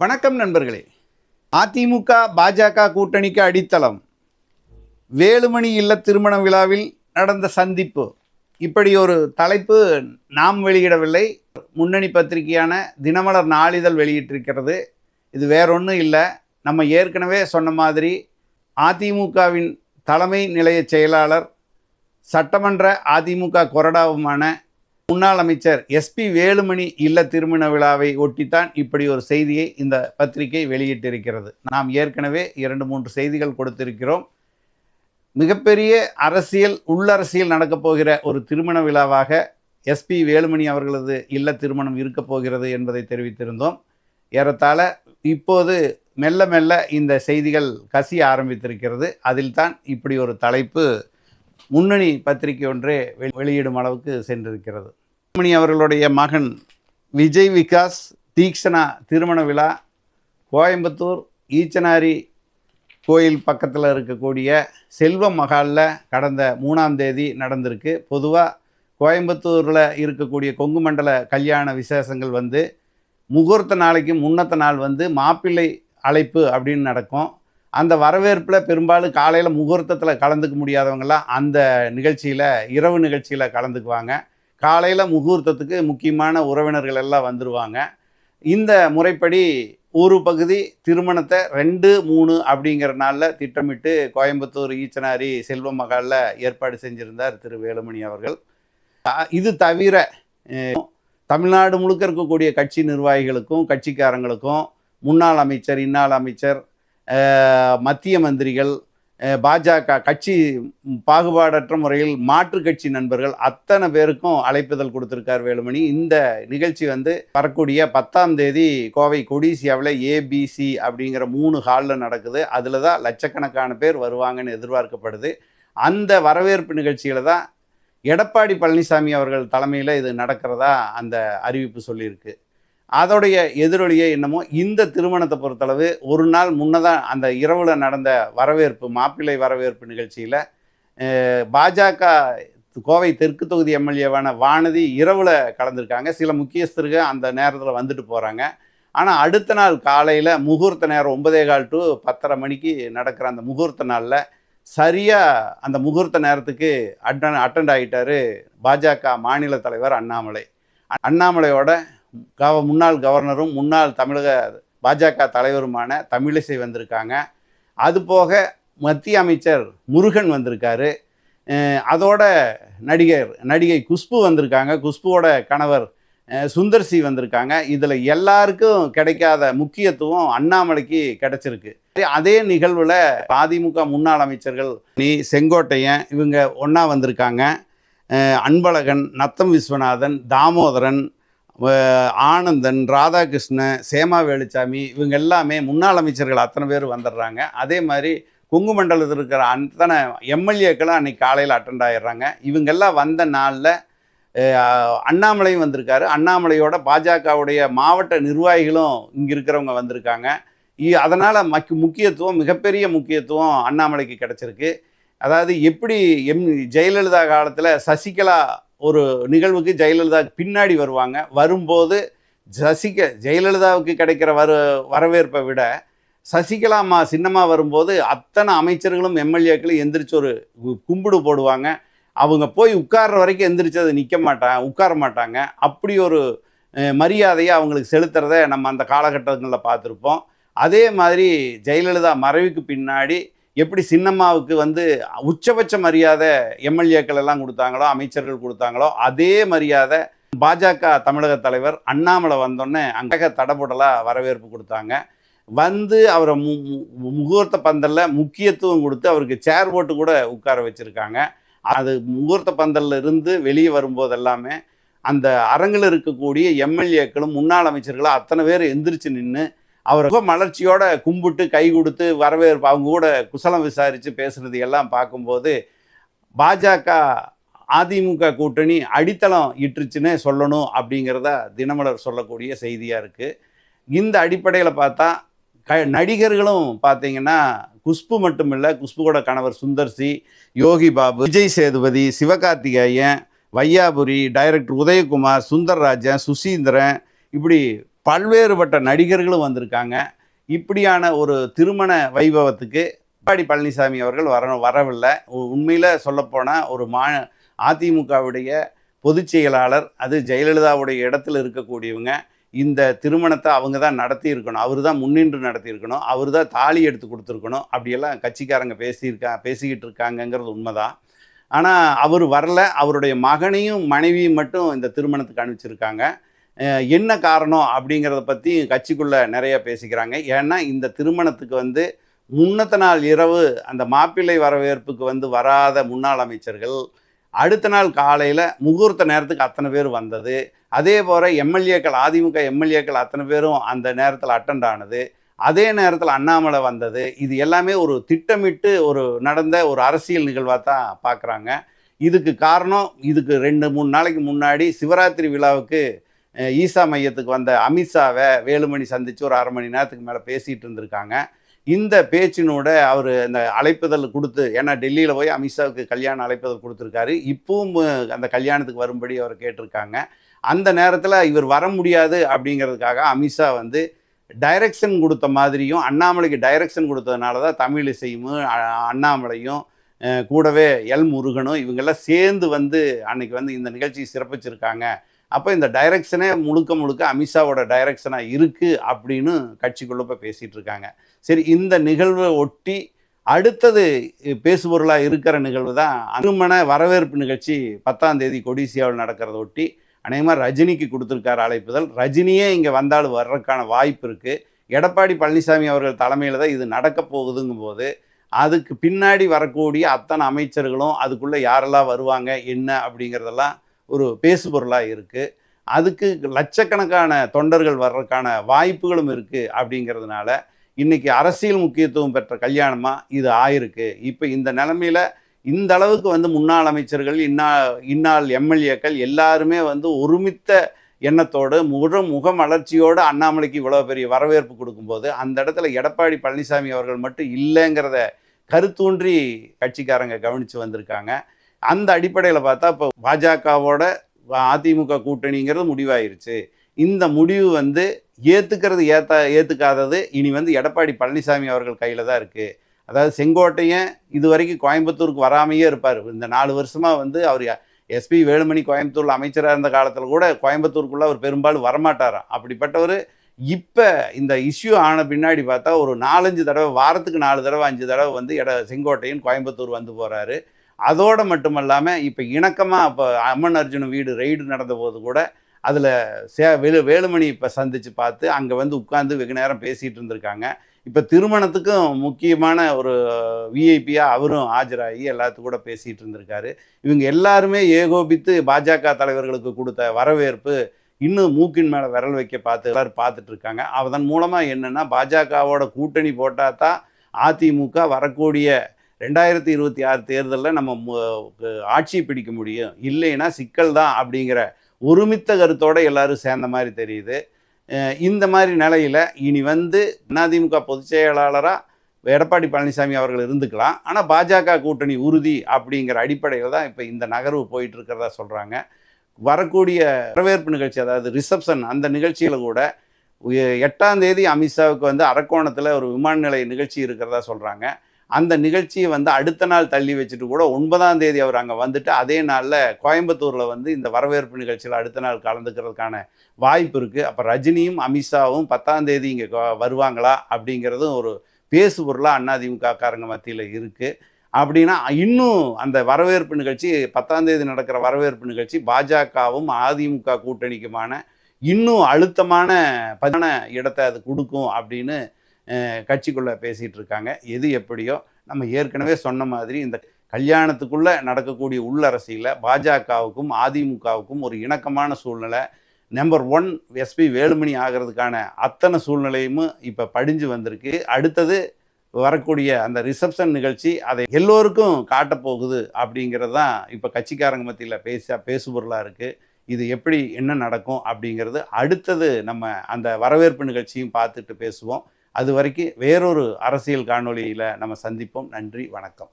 வணக்கம் நண்பர்களே. அதிமுக பாஜக கூட்டணிக்கு அடித்தளம். வேலுமணி இல்ல திருமண விழாவில் நடந்த சந்திப்பு. இப்படி ஒரு தலைப்பு நாம் வெளியிடவில்லை. முன்னணி பத்திரிகையான தினமலர் நாளிதழ் வெளியிட்டிருக்கிறது. இது வேறொன்றும் இல்லை. நம்ம ஏற்கனவே சொன்ன மாதிரி அதிமுகவின் தலைமை நிலைய செயலாளர் சட்டமன்ற அதிமுக கொறடாவுமான முன்னாள் அமைச்சர் எஸ்பி வேலுமணி இல்ல திருமண விழாவை ஒட்டித்தான் இப்படி ஒரு செய்தியை இந்த பத்திரிகை வெளியிட்டிருக்கிறது. நாம் ஏற்கனவே இரண்டு மூன்று செய்திகள் கொடுத்திருக்கிறோம். மிகப்பெரிய அரசியல் உள்ளரசியல் நடக்கப் போகிற ஒரு திருமண விழாவாக எஸ்பி வேலுமணி அவர்களது இல்ல திருமணம் இருக்கப் போகிறது என்பதை தெரிவித்திருந்தோம். ஏறத்தாழ இப்போது மெல்ல மெல்ல இந்த செய்திகள் கசிய ஆரம்பித்திருக்கிறது. அதில் தான் இப்படி ஒரு தலைப்பு முன்னணி பத்திரிகை ஒன்றே வெளி- வெளியிடும் அளவுக்கு சென்றிருக்கிறது. மணி அவர்களுடைய மகன் விஜய் விகாஸ் தீக்ஷனா திருமண விழா கோயம்புத்தூர் ஈச்சனாரி கோயில் பக்கத்தில் இருக்கக்கூடிய செல்வ மகாலில் கடந்த மூணாம் தேதி நடந்திருக்கு. பொதுவாக கோயம்புத்தூரில் இருக்கக்கூடிய கொங்கு மண்டல கல்யாண விசேஷங்கள் வந்து முகூர்த்த நாளைக்கு முன்னத்த நாள் வந்து மாப்பிள்ளை அழைப்பு அப்படின்னு நடக்கும். அந்த வரவேற்பில் பெரும்பாலும் காலையில் முகூர்த்தத்தில் கலந்துக்க முடியாதவங்கலாம் அந்த நிகழ்ச்சியில் இரவு நிகழ்ச்சியில் கலந்துக்குவாங்க. காலையில் முகூர்த்தத்துக்கு முக்கியமான உறவினர்கள் எல்லாம் வந்துடுவாங்க இந்த முறைப்படி ஒரு பகுதி திருமணத்தை ரெண்டு மூணு அப்படிங்கிற நாளில் திட்டமிட்டு கோயம்புத்தூர் ஈச்சனாரி செல்வ மகாலில் ஏற்பாடு செஞ்சுருந்தார் திரு வேலுமணி அவர்கள். இது தவிர தமிழ்நாடு முழுக்க இருக்கக்கூடிய கட்சி நிர்வாகிகளுக்கும் கட்சிக்காரங்களுக்கும் முன்னாள் அமைச்சர் இன்னாள் அமைச்சர் மத்திய மந்திரிகள் பாஜக கட்சி பாகுபாடற்ற முறையில் மாற்று கட்சி நண்பர்கள் அத்தனை பேருக்கும் அழைப்புதல் கொடுத்துருக்கார் வேலுமணி. இந்த நிகழ்ச்சி வந்து வரக்கூடிய பத்தாம் தேதி கோவை கொடிசியாவில் ஏபிசி அப்படிங்கிற மூணு ஹாலில் நடக்குது. அதில் தான் லட்சக்கணக்கான பேர் வருவாங்கன்னு எதிர்பார்க்கப்படுது. அந்த வரவேற்பு நிகழ்ச்சியில் தான் எடப்பாடி பழனிசாமி அவர்கள் தலைமையில் இது நடக்கிறதா அந்த அறிவிப்பு சொல்லியிருக்கு. அதோடைய எதிரொலியே என்னமோ இந்த திருமணத்தை பொறுத்தளவு ஒரு நாள் முன்னதாக அந்த இரவில் நடந்த வரவேற்பு மாப்பிள்ளை வரவேற்பு நிகழ்ச்சியில் பாஜக கோவை தெற்கு தொகுதி எம்எல்ஏவான வானதி இரவில் கலந்துருக்காங்க. சில முக்கியஸ்தர்கள் அந்த நேரத்தில் வந்துட்டு போகிறாங்க ஆனால் அடுத்த நாள் காலையில் முகூர்த்த நேரம் ஒன்பதே கால் டு பத்தரை மணிக்கு நடக்கிற அந்த முகூர்த்த நாளில் சரியாக அந்த முகூர்த்த நேரத்துக்கு அட்டன் அட்டெண்ட் ஆகிட்டாரு பாஜக மாநில தலைவர் அண்ணாமலை. அண்ணாமலையோட கவ முன்னாள் கவர்னரும் முன்னாள் தமிழக பாஜக தலைவருமான தமிழிசை வந்திருக்காங்க. அது போக மத்திய அமைச்சர் முருகன் வந்திருக்காரு. அதோட நடிகர் நடிகை குஷ்பு வந்திருக்காங்க. குஷ்புவோட கணவர் சுந்தர்சி சுந்தர் சி வந்திருக்காங்க. இதில் எல்லாருக்கும் கிடைக்காத முக்கியத்துவம் அண்ணாமலைக்கு கிடைச்சிருக்கு. அதே நிகழ்வில் அதிமுக முன்னாள் அமைச்சர்கள் நீ செங்கோட்டையன் இவங்க ஒன்றா வந்திருக்காங்க. அன்பழகன் நத்தம் விஸ்வநாதன் தாமோதரன் ஆனந்தன் ராதாகிருஷ்ணன் சேமா வேலுச்சாமி இவங்க எல்லாமே முன்னாள் அமைச்சர்கள் அத்தனை பேர் வந்துடுறாங்க. அதே மாதிரி குங்கு மண்டலத்தில் இருக்கிற அத்தனை எம்எல்ஏக்களும் அன்றைக்கி காலையில் அட்டெண்ட் ஆகிடுறாங்க இவங்கெல்லாம் வந்த நாளில் அண்ணாமலையும் வந்திருக்காரு. அண்ணாமலையோட பாஜகவுடைய மாவட்ட நிர்வாகிகளும் இங்கே இருக்கிறவங்க வந்திருக்காங்க. அதனால் மக்கு முக்கியத்துவம் மிகப்பெரிய முக்கியத்துவம் அண்ணாமலைக்கு கிடச்சிருக்கு. அதாவது எப்படி எம் ஜெயலலிதா காலத்தில் சசிகலா ஒரு நிகழ்வுக்கு ஜெயலலிதா பின்னாடி வருவாங்க. வரும்போது சசிக ஜெயலலிதாவுக்கு கிடைக்கிற வரு வரவேற்பை விட சசிகலா அம்மா சின்னம்மா வரும்போது அத்தனை அமைச்சர்களும் எம்எல்ஏக்களும் எந்திரிச்சு ஒரு கும்பிடு போடுவாங்க. அவங்க போய் உட்கார்ற வரைக்கும் எந்திரிச்சது நிற்க மாட்டாங்க உட்கார மாட்டாங்க. அப்படி ஒரு மரியாதையை அவங்களுக்கு செலுத்துறத நம்ம அந்த காலகட்டங்களில் பார்த்துருப்போம். அதே மாதிரி ஜெயலலிதா மறைவுக்கு பின்னாடி எப்படி சின்னம்மாவுக்கு வந்து உச்சபட்ச மரியாதை எம்எல்ஏக்கள் எல்லாம் கொடுத்தாங்களோ அமைச்சர்கள் கொடுத்தாங்களோ அதே மரியாதை பாஜக தமிழக தலைவர் அண்ணாமலை வந்தோடனே அங்கே தடபுடலாக வரவேற்பு கொடுத்தாங்க. வந்து அவரை மு முகூர்த்த பந்தலில் முக்கியத்துவம் கொடுத்து அவருக்கு சேர் போட்டு கூட உட்கார வச்சுருக்காங்க. அது முகூர்த்த பந்தல்ல இருந்து வெளியே வரும்போது எல்லாமே அந்த அரங்கில் இருக்கக்கூடிய எம்எல்ஏக்களும் முன்னாள் அமைச்சர்களும் அத்தனை பேர் எந்திரிச்சு நின்று அவர் ரொம்ப மலர்ச்சியோட கும்பிட்டு கை கொடுத்து வரவேற்பு அவங்க கூட குசலம் விசாரித்து பேசுனது எல்லாம் பார்க்கும்போது பாஜக அதிமுக கூட்டணி அடித்தளம் இட்டுருச்சுன்னே சொல்லணும் அப்படிங்கிறத தினமலர் சொல்லக்கூடிய செய்தியாக இருக்குது இந்த அடிப்படையில் பார்த்தா க நடிகர்களும் பார்த்தீங்கன்னா குஷ்பு மட்டும் இல்லை குஷ்புவோட கணவர் சுந்தர் சி யோகி பாபு விஜய் சேதுபதி சிவகார்த்திகேயன் வையாபுரி டைரக்டர் உதயகுமார் சுந்தர்ராஜன் சுசீந்திரன் இப்படி பல்வேறுபட்ட நடிகர்களும் வந்திருக்காங்க. இப்படியான ஒரு திருமண வைபவத்துக்கு எடப்பாடி பழனிசாமி அவர்கள் வர வரவில்லை. உண்மையில் சொல்லப்போனால் ஒரு மா அதிமுகவுடைய பொதுச் செயலாளர் அது ஜெயலலிதாவுடைய இடத்துல இருக்கக்கூடியவங்க இந்த திருமணத்தை அவங்க தான் நடத்தி இருக்கணும். அவர் தான் முன்னின்று நடத்தியிருக்கணும் அவர் தான் தாலி எடுத்து கொடுத்துருக்கணும். அப்படியெல்லாம் கட்சிக்காரங்க பேசியிருக்கா பேசிக்கிட்டு இருக்காங்கங்கிறது உண்மைதான். ஆனால் அவர் வரல. அவருடைய மகனையும் மனைவியும் மட்டும் இந்த திருமணத்துக்கு அனுப்பிச்சிருக்காங்க. என்ன காரணம் அப்படிங்கிறத பற்றி கட்சிக்குள்ளே நிறைய பேசிக்கிறாங்க. ஏன்னா இந்த திருமணத்துக்கு வந்து முன்னத்த நாள் இரவு அந்த மாப்பிள்ளை வரவேற்புக்கு வந்து வராத முன்னாள் அமைச்சர்கள் அடுத்த நாள் காலையில் முகூர்த்த நேரத்துக்கு அத்தனை பேர் வந்தது. அதே போல் எம்எல்ஏக்கள் அதிமுக எம்எல்ஏக்கள் அத்தனை பேரும் அந்த நேரத்தில் அட்டெண்ட் ஆனது. அதே நேரத்தில் அண்ணாமலை வந்தது. இது எல்லாமே ஒரு திட்டமிட்டு ஒரு நடந்த ஒரு அரசியல் நிகழ்வாக தான் பார்க்குறாங்க இதுக்கு காரணம் இதுக்கு ரெண்டு மூணு நாளைக்கு முன்னாடி சிவராத்திரி விழாவுக்கு ஈசா மையத்துக்கு வந்த அமித்ஷாவை வேலுமணி சந்தித்து ஒரு அரை மணி நேரத்துக்கு மேலே பேசிகிட்டு இருந்திருக்காங்க. இந்த பேச்சினோட அவர் இந்த அழைப்புதல் கொடுத்து ஏன்னா டெல்லியில் போய் அமித்ஷாவுக்கு கல்யாணம் அழைப்புதல் கொடுத்துருக்காரு. இப்பவும் அந்த கல்யாணத்துக்கு வரும்படி அவர் கேட்டிருக்காங்க. அந்த நேரத்தில் இவர் வர முடியாது அப்படிங்கிறதுக்காக அமித்ஷா வந்து டைரக்ஷன் கொடுத்த மாதிரியும் அண்ணாமலைக்கு டைரக்ஷன் கொடுத்ததுனால தான் தமிழிசையும் இசையும் அண்ணாமலையும் கூடவே எல் முருகனும் இவங்கெல்லாம் சேர்ந்து வந்து அன்னைக்கு வந்து இந்த நிகழ்ச்சி சிறப்பிச்சிருக்காங்க. அப்போ இந்த டைரக்ஷனே முழுக்க முழுக்க அமித்ஷாவோட டைரக்ஷனாக இருக்குது அப்படின்னு கட்சிக்குள்ள இப்போ பேசிகிட்டு இருக்காங்க. சரி இந்த நிகழ்வை ஒட்டி அடுத்தது பேசுபொருளாக இருக்கிற நிகழ்வு தான் அனுமன வரவேற்பு நிகழ்ச்சி பத்தாம் தேதி கொடிசியாவில் நடக்கிறத ஒட்டி அநேகமாக ரஜினிக்கு கொடுத்துருக்காரு அழைப்புதல். ரஜினியே இங்கே வந்தாலும் வர்றதுக்கான வாய்ப்பு இருக்குது எடப்பாடி பழனிசாமி அவர்கள் தலைமையில் தான் இது நடக்க போகுதுங்கும் போது அதுக்கு பின்னாடி வரக்கூடிய அத்தனை அமைச்சர்களும் அதுக்குள்ளே யாரெல்லாம் வருவாங்க என்ன அப்படிங்கிறதெல்லாம் ஒரு பேசுபொருளாக இருக்குது அதுக்கு லட்சக்கணக்கான தொண்டர்கள் வர்றதுக்கான வாய்ப்புகளும் இருக்குது அப்படிங்கிறதுனால இன்றைக்கி அரசியல் முக்கியத்துவம் பெற்ற கல்யாணமாக இது ஆயிருக்கு. இப்போ இந்த நிலமையில இந்த அளவுக்கு வந்து முன்னாள் அமைச்சர்கள் இன்னா இன்னாள் எம்எல்ஏக்கள் எல்லாருமே வந்து ஒருமித்த எண்ணத்தோடு முக முகமலர்ச்சியோடு அண்ணாமலைக்கு இவ்வளோ பெரிய வரவேற்பு கொடுக்கும்போது அந்த இடத்துல எடப்பாடி பழனிசாமி அவர்கள் மட்டும் இல்லைங்கிறத கருத்தூன்றி கட்சிக்காரங்க கவனித்து வந்திருக்காங்க. அந்த அடிப்படையில் பார்த்தா இப்போ பாஜகவோட அதிமுக கூட்டணிங்கிறது முடிவாயிருச்சு. இந்த முடிவு வந்து ஏற்றுக்கிறது ஏற்ற ஏற்றுக்காதது இனி வந்து எடப்பாடி பழனிசாமி அவர்கள் கையில் தான் இருக்குது அதாவது செங்கோட்டையன் இது வரைக்கும் கோயம்புத்தூருக்கு வராமையே இருப்பார். இந்த நாலு வருஷமாக வந்து அவர் எஸ்பி வேலுமணி கோயம்புத்தூரில் அமைச்சராக இருந்த காலத்தில் கூட கோயம்புத்தூருக்குள்ளே அவர் பெரும்பாலும் வரமாட்டாராம். அப்படிப்பட்டவர் இப்போ இந்த இஷ்யூ ஆன பின்னாடி பார்த்தா ஒரு நாலஞ்சு தடவை வாரத்துக்கு நாலு தடவை அஞ்சு தடவை வந்து எட செங்கோட்டையன் கோயம்புத்தூர் வந்து போகிறாரு அதோடு மட்டுமல்லாமல் இப்போ இணக்கமாக இப்போ அம்மன் அர்ஜுன் வீடு ரெய்டு நடந்த போது கூட அதில் சே வேலு வேலுமணி இப்போ சந்தித்து பார்த்து அங்கே வந்து உட்காந்து வெகு நேரம் பேசிகிட்டு இருந்திருக்காங்க. இப்போ திருமணத்துக்கும் முக்கியமான ஒரு விஐபியாக அவரும் ஆஜராகி எல்லாத்து கூட பேசிகிட்டு இருந்திருக்காரு. இவங்க எல்லாருமே ஏகோபித்து பாஜக தலைவர்களுக்கு கொடுத்த வரவேற்பு இன்னும் மூக்கின் மேலே விரல் வைக்க பார்த்து எல்லோரும் பார்த்துட்டு இருக்காங்க. அதன் மூலமாக என்னென்னா பாஜகவோட கூட்டணி போட்டால் தான் அதிமுக வரக்கூடிய ரெண்டாயிரத்தி இருபத்தி ஆறு தேர்தலில் நம்ம மு- ஆட்சி பிடிக்க முடியும். இல்லைன்னா சிக்கல் தான் அப்படிங்கிற ஒருமித்த கருத்தோடு எல்லோரும் சேர்ந்த மாதிரி தெரியுது. இந்த மாதிரி நிலையில் இனி வந்து அதிமுக பொதுச் செயலாளராக எடப்பாடி பழனிசாமி அவர்கள் இருந்துக்கலாம். ஆனால் பாஜக கூட்டணி உறுதி அப்படிங்கிற அடிப்படையில் தான் இப்போ இந்த நகர்வு போயிட்டு இருக்கிறதா சொல்கிறாங்க வரக்கூடிய வரவேற்பு நிகழ்ச்சி அதாவது ரிசப்ஷன் அந்த நிகழ்ச்சியில் கூட எட்டாம் தேதி அமித்ஷாவுக்கு வந்து அரக்கோணத்தில் ஒரு விமான நிலைய நிகழ்ச்சி இருக்கிறதா சொல்கிறாங்க அந்த நிகழ்ச்சியை வந்து அடுத்த நாள் தள்ளி வச்சுட்டு கூட ஒன்பதாம் தேதி அவர் அங்கே வந்துட்டு அதே நாளில் கோயம்புத்தூரில் வந்து இந்த வரவேற்பு நிகழ்ச்சியில் அடுத்த நாள் கலந்துக்கிறதுக்கான வாய்ப்பு இருக்குது அப்போ ரஜினியும் அமித்ஷாவும் பத்தாம் தேதி இங்கே வருவாங்களா அப்படிங்கிறதும் ஒரு பேசு பொருளாக அதிமுக காரங்க மத்தியில் இருக்குது அப்படின்னா இன்னும் அந்த வரவேற்பு நிகழ்ச்சி பத்தாம் தேதி நடக்கிற வரவேற்பு நிகழ்ச்சி பாஜகவும் அதிமுக கூட்டணிக்குமான இன்னும் அழுத்தமான பதின இடத்தை அது கொடுக்கும் அப்படின்னு கட்சிக்குள்ளே பேசிகிட்டு இருக்காங்க எது எப்படியோ நம்ம ஏற்கனவே சொன்ன மாதிரி இந்த கல்யாணத்துக்குள்ளே நடக்கக்கூடிய உள்ளரசியில் பாஜகவுக்கும் அதிமுகவுக்கும் ஒரு இணக்கமான சூழ்நிலை. நம்பர் ஒன் எஸ்பி வேலுமணி ஆகிறதுக்கான அத்தனை சூழ்நிலையும் இப்போ படிஞ்சு வந்திருக்கு. அடுத்தது வரக்கூடிய அந்த ரிசப்ஷன் நிகழ்ச்சி அதை எல்லோருக்கும் காட்டப் போகுது அப்படிங்கிறது தான் இப்போ கட்சிக்காரங்க மத்தியில் பேச பேசுபொருளாக இருக்குது இது எப்படி என்ன நடக்கும் அப்படிங்கிறது அடுத்தது நம்ம அந்த வரவேற்பு நிகழ்ச்சியும் பார்த்துட்டு பேசுவோம். அது வரைக்கும் வேறொரு அரசியல் காணொளியில் நம்ம சந்திப்போம். நன்றி வணக்கம்.